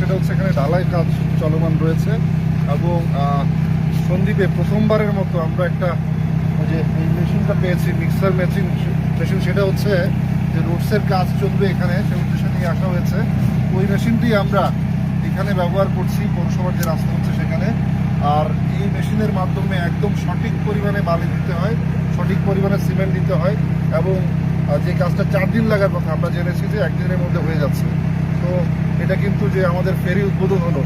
সেটা হচ্ছে এখানে ঢালাই কাজ চলমান রয়েছে এবং সন্দ্বীপে প্রথমবারের মতো আমরা একটা যে এই মেশিনটা পেয়েছি, মিক্সার মেশিন মেশিন সেটা হচ্ছে যে রোডসের কাজ চলবে এখানে, সে উদ্দেশ্যে নিয়ে আসা হয়েছে। ওই মেশিনটি আমরা এখানে ব্যবহার করছি, পৌরসভার যে রাস্তা হচ্ছে সেখানে। আর এই মেশিনের মাধ্যমে একদম সঠিক পরিমাণে বালি দিতে হয়, সঠিক পরিমাণে সিমেন্ট দিতে হয় এবং যে কাজটা চার দিন লাগার কথা আমরা জেনেছি যে একদিনের মধ্যে হয়ে যাচ্ছে। এটা কিন্তু যে আমাদের ফেরি উদ্বোধন হলো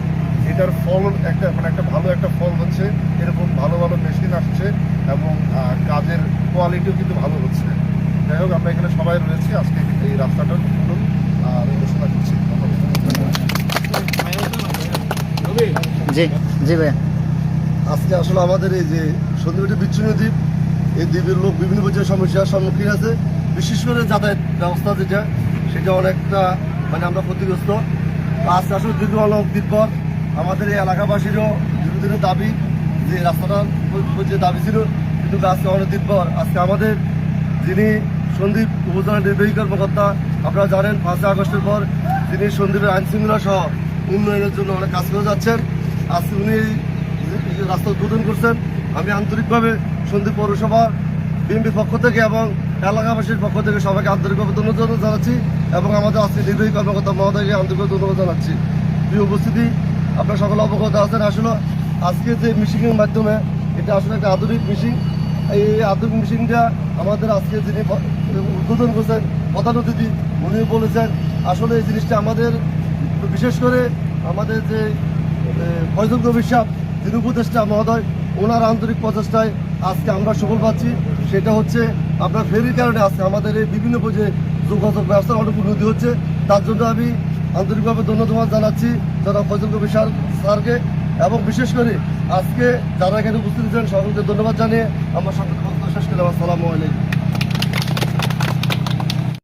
এটার ফল একটা মানে একটা ভালো একটা ফল হচ্ছে এরকম ভালো ভালো মেশিন আসছে এবং কাজের কোয়ালিটিও কিন্তু ভালো হচ্ছে। যাই হোক আমরা এখানে সবাই রয়েছি আজকে এই রাস্তাটার উদ্বোধন আর ঘোষণা করছি। জি জি ভাইয়া। আজকে আসলে আমাদের এই যে সন্ধ্যা বিচ্ছিন্ন দ্বীপ এই দ্বীপের লোক বিভিন্ন পর্যায়ে সমস্যার সম্মুখীন আছে। বিশেষ করে যাতায়াত ব্যবস্থা যেটা সেটা অনেকটা মানে আমরা ক্ষতিগ্রস্ত। আজকে আসলে দীর্ঘ দিন পর আমাদের এই এলাকাবাসীরও দীর্ঘদিনের দাবি যে রাস্তাটা যে দাবি ছিল, কিন্তু আজকে অনেক পর আজকে আমাদের যিনি সন্দীপ উপজেলা নির্বাহী কর্মকর্তা, আপনারা জানেন পাঁচই আগস্টের পর তিনি সন্দীপের আইন শৃঙ্খলা সহ উন্নয়নের জন্য অনেক কাজ করে যাচ্ছেন। আজকে উনি রাস্তা উদ্বোধন করছেন। আমি আন্তরিকভাবে সন্দীপ পৌরসভা বিএনপির পক্ষ থেকে এবং এলাকাবাসীর পক্ষ থেকে সবাইকে আন্তরিকভাবে ধন্যবাদ জানাচ্ছি এবং আমাদের আজকে নির্বাহী কর্মকর্তা মহোদয়কে আন্তরিকভাবে ধন্যবাদ জানাচ্ছি। প্রিয় উপস্থিতি, আপনারা সকলে অবগত আছেন। আসলে আজকে যে মিশিংয়ের মাধ্যমে এটা আসলে একটা আধুনিক মিশিং। এই আধুনিক মিশিংটা আমাদের আজকে যিনি উদ্বোধন করছেন, প্রধান অতিথি উনি বলেছেন, আসলে এই জিনিসটা আমাদের, বিশেষ করে আমাদের যে ফয়জল সাহেব, যিনি উপদেষ্টা মহোদয়, ওনার আন্তরিক প্রচেষ্টায় আজকে আমরা সফল পাচ্ছি। সেটা হচ্ছে আপনার ফেরির কারণে আসছে আমাদের এই বিভিন্ন পর্যায়ে যোগাযোগ ব্যবস্থার অনেক উন্নতি হচ্ছে। তার জন্য আমি আন্তরিকভাবে ধন্যবাদ জানাচ্ছি যারা ফজল কবি সার স্যারকে এবং বিশেষ করে আজকে যারা এখানে উপস্থিত ছিলেন সকলকে ধন্যবাদ জানিয়ে আমার সকল শেষ করলাম। আসসালামু আলাইকুম।